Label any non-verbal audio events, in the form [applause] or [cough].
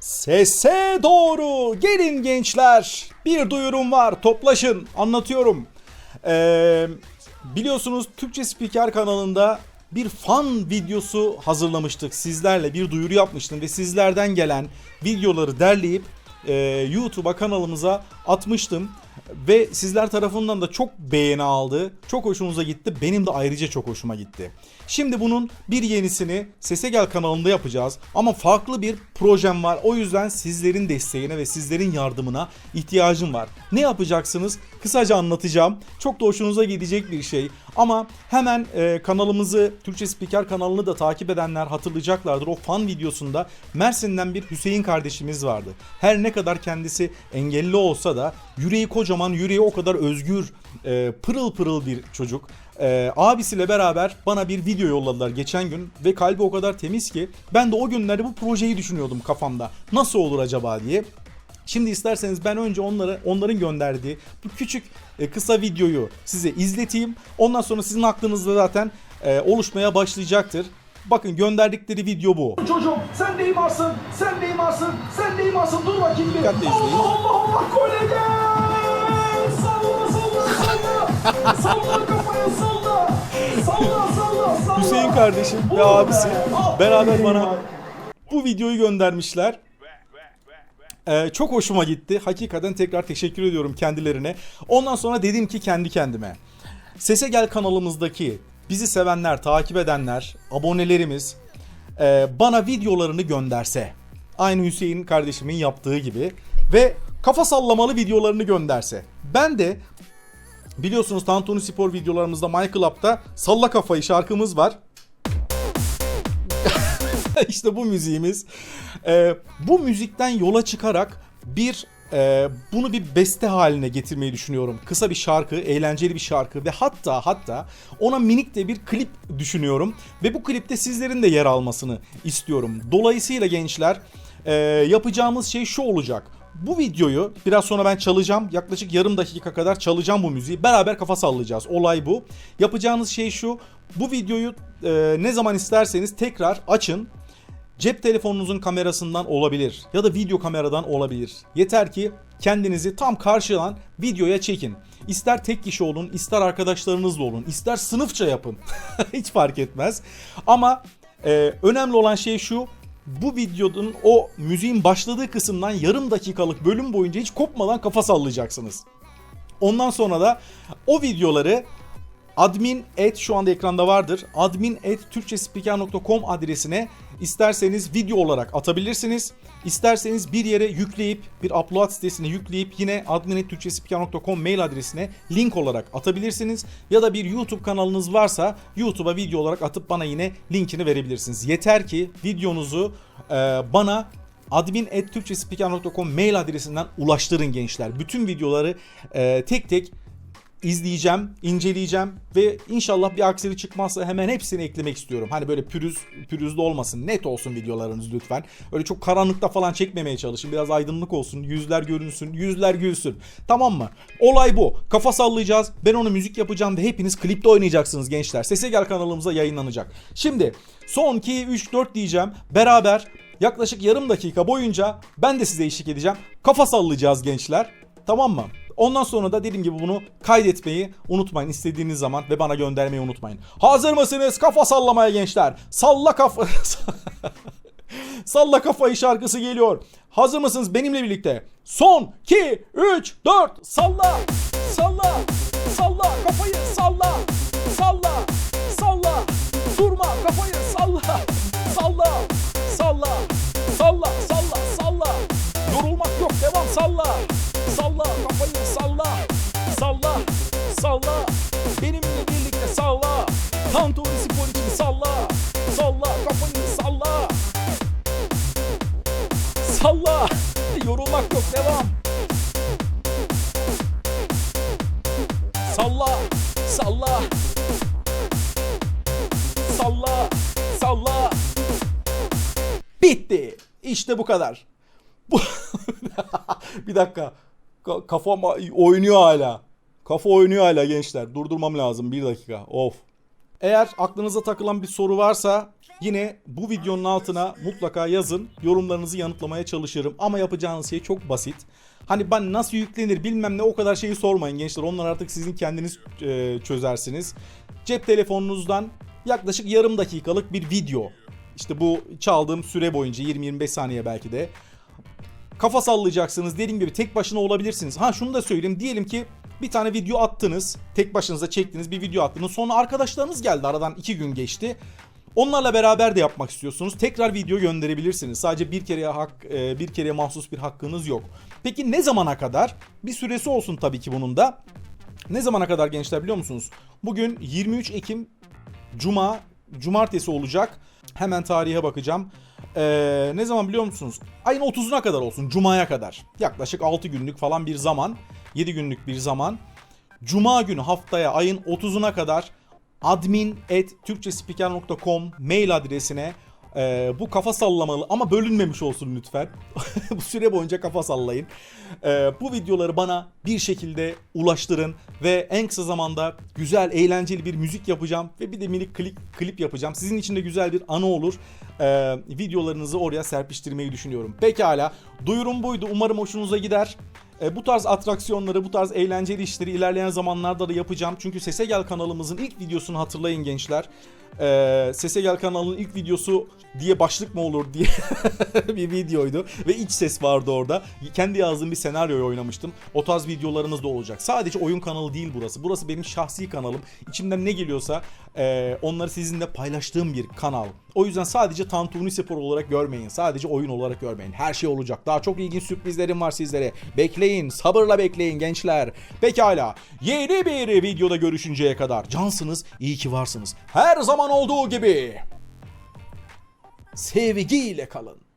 Sese doğru gelin gençler. Bir duyurum var toplaşın anlatıyorum. Ee, biliyorsunuz Türkçe Spiker kanalında bir fan videosu hazırlamıştık sizlerle bir duyuru yapmıştım ve sizlerden gelen videoları derleyip e, YouTube'a kanalımıza atmıştım ve sizler tarafından da çok beğeni aldı. Çok hoşunuza gitti. Benim de ayrıca çok hoşuma gitti. Şimdi bunun bir yenisini Sese Gel kanalında yapacağız. Ama farklı bir projem var. O yüzden sizlerin desteğine ve sizlerin yardımına ihtiyacım var. Ne yapacaksınız? Kısaca anlatacağım. Çok da hoşunuza gidecek bir şey. Ama hemen e, kanalımızı, Türkçe Spiker kanalını da takip edenler hatırlayacaklardır. O fan videosunda Mersin'den bir Hüseyin kardeşimiz vardı. Her ne kadar kendisi engelli olsa da yüreği kocaman, yüreği o kadar özgür, e, pırıl pırıl bir çocuk. E, abisiyle beraber bana bir video yolladılar geçen gün ve kalbi o kadar temiz ki ben de o günlerde bu projeyi düşünüyordum kafamda. Nasıl olur acaba diye. Şimdi isterseniz ben önce onları onların gönderdiği bu küçük e, kısa videoyu size izleteyim. Ondan sonra sizin aklınızda zaten e, oluşmaya başlayacaktır. Bakın gönderdikleri video bu. Çocuğum sen de imarsın, sen de imarsın, sen de imarsın. Dur bakayım bir. Dikkatle izleyin. Allah Allah Allah gole gel. Salla salla salla. salla kafayı salla. Salla salla salla. Hüseyin kardeşim ve abisi. Aferin beraber bana bu videoyu göndermişler. Ee, çok hoşuma gitti. Hakikaten tekrar teşekkür ediyorum kendilerine. Ondan sonra dedim ki kendi kendime. Sese Gel kanalımızdaki bizi sevenler, takip edenler, abonelerimiz e, bana videolarını gönderse. Aynı Hüseyin kardeşimin yaptığı gibi. Ve kafa sallamalı videolarını gönderse. Ben de biliyorsunuz Tantuni Spor videolarımızda My Club'da Salla Kafayı şarkımız var. [laughs] işte bu müziğimiz. Ee, bu müzikten yola çıkarak bir e, bunu bir beste haline getirmeyi düşünüyorum. Kısa bir şarkı, eğlenceli bir şarkı ve hatta hatta ona minik de bir klip düşünüyorum ve bu klipte sizlerin de yer almasını istiyorum. Dolayısıyla gençler e, yapacağımız şey şu olacak. Bu videoyu biraz sonra ben çalacağım. Yaklaşık yarım dakika kadar çalacağım bu müziği. Beraber kafa sallayacağız. Olay bu. Yapacağınız şey şu. Bu videoyu e, ne zaman isterseniz tekrar açın. Cep telefonunuzun kamerasından olabilir ya da video kameradan olabilir. Yeter ki kendinizi tam karşılan videoya çekin. İster tek kişi olun, ister arkadaşlarınızla olun, ister sınıfça yapın. [laughs] Hiç fark etmez. Ama e, önemli olan şey şu. Bu videonun o müziğin başladığı kısımdan yarım dakikalık bölüm boyunca hiç kopmadan kafa sallayacaksınız. Ondan sonra da o videoları admin et şu anda ekranda vardır. Admin et türkçespiker.com adresine isterseniz video olarak atabilirsiniz. İsterseniz bir yere yükleyip bir upload sitesine yükleyip yine admin.türkçespiker.com mail adresine link olarak atabilirsiniz. Ya da bir YouTube kanalınız varsa YouTube'a video olarak atıp bana yine linkini verebilirsiniz. Yeter ki videonuzu e, bana admin.türkçespiker.com mail adresinden ulaştırın gençler. Bütün videoları e, tek tek izleyeceğim, inceleyeceğim ve inşallah bir aksilik çıkmazsa hemen hepsini eklemek istiyorum. Hani böyle pürüz pürüzlü olmasın, net olsun videolarınız lütfen. Öyle çok karanlıkta falan çekmemeye çalışın. Biraz aydınlık olsun, yüzler görünsün, yüzler gülsün. Tamam mı? Olay bu. Kafa sallayacağız. Ben onu müzik yapacağım ve hepiniz klipte oynayacaksınız gençler. Sese Gel kanalımıza yayınlanacak. Şimdi son 2 3 4 diyeceğim. Beraber yaklaşık yarım dakika boyunca ben de size eşlik edeceğim. Kafa sallayacağız gençler. Tamam mı? Ondan sonra da dediğim gibi bunu kaydetmeyi unutmayın istediğiniz zaman ve bana göndermeyi unutmayın. Hazır mısınız? Kafa sallamaya gençler. Salla kafa... [laughs] Salla kafayı şarkısı geliyor. Hazır mısınız benimle birlikte? Son 2 3 4 salla salla salla kafayı salla salla benimle birlikte salla Tantuni spor için salla salla kafayı salla Salla. Yorulmak yok devam. Salla. Salla. Salla. Salla. Bitti. İşte bu kadar. [laughs] Bir dakika. Ka- kafam oynuyor hala. Kafa oynuyor hala gençler. Durdurmam lazım bir dakika. Of. Eğer aklınıza takılan bir soru varsa yine bu videonun altına mutlaka yazın. Yorumlarınızı yanıtlamaya çalışırım. Ama yapacağınız şey çok basit. Hani ben nasıl yüklenir bilmem ne o kadar şeyi sormayın gençler. Onlar artık sizin kendiniz e, çözersiniz. Cep telefonunuzdan yaklaşık yarım dakikalık bir video. İşte bu çaldığım süre boyunca 20-25 saniye belki de kafa sallayacaksınız. Dediğim gibi tek başına olabilirsiniz. Ha şunu da söyleyeyim. Diyelim ki bir tane video attınız. Tek başınıza çektiniz bir video attınız. Sonra arkadaşlarınız geldi. Aradan iki gün geçti. Onlarla beraber de yapmak istiyorsunuz. Tekrar video gönderebilirsiniz. Sadece bir kereye hak, e, bir kereye mahsus bir hakkınız yok. Peki ne zamana kadar? Bir süresi olsun tabii ki bunun da. Ne zamana kadar gençler biliyor musunuz? Bugün 23 Ekim Cuma, Cumartesi olacak. Hemen tarihe bakacağım. Ee, ne zaman biliyor musunuz? Ayın 30'una kadar olsun. Cuma'ya kadar. Yaklaşık 6 günlük falan bir zaman. 7 günlük bir zaman. Cuma günü haftaya ayın 30'una kadar admin mail adresine e, bu kafa sallamalı ama bölünmemiş olsun lütfen. [laughs] bu süre boyunca kafa sallayın. E, bu videoları bana bir şekilde ulaştırın ve en kısa zamanda güzel, eğlenceli bir müzik yapacağım ve bir de minik klip, klip yapacağım. Sizin için de güzel bir anı olur. E, videolarınızı oraya serpiştirmeyi düşünüyorum. Pekala. Duyurum buydu. Umarım hoşunuza gider. E, bu tarz atraksiyonları, bu tarz eğlenceli işleri ilerleyen zamanlarda da yapacağım. Çünkü Sese Gel kanalımızın ilk videosunu hatırlayın gençler. E, Sese Gel kanalının ilk videosu diye başlık mı olur diye [laughs] bir videoydu. Ve iç ses vardı orada. Kendi yazdığım bir senaryoyu oynamıştım. O tarz videolarınız da olacak. Sadece oyun kanalı değil burası. Burası benim şahsi kanalım. İçimden ne geliyorsa e, onları sizinle paylaştığım bir kanal. O yüzden sadece Tantuni Spor olarak görmeyin. Sadece oyun olarak görmeyin. Her şey olacak. Daha çok ilginç sürprizlerim var sizlere. Bekleyin. Sabırla bekleyin gençler. Pekala. Yeni bir videoda görüşünceye kadar. Cansınız. iyi ki varsınız. Her zaman olduğu gibi. Sevgiyle kalın.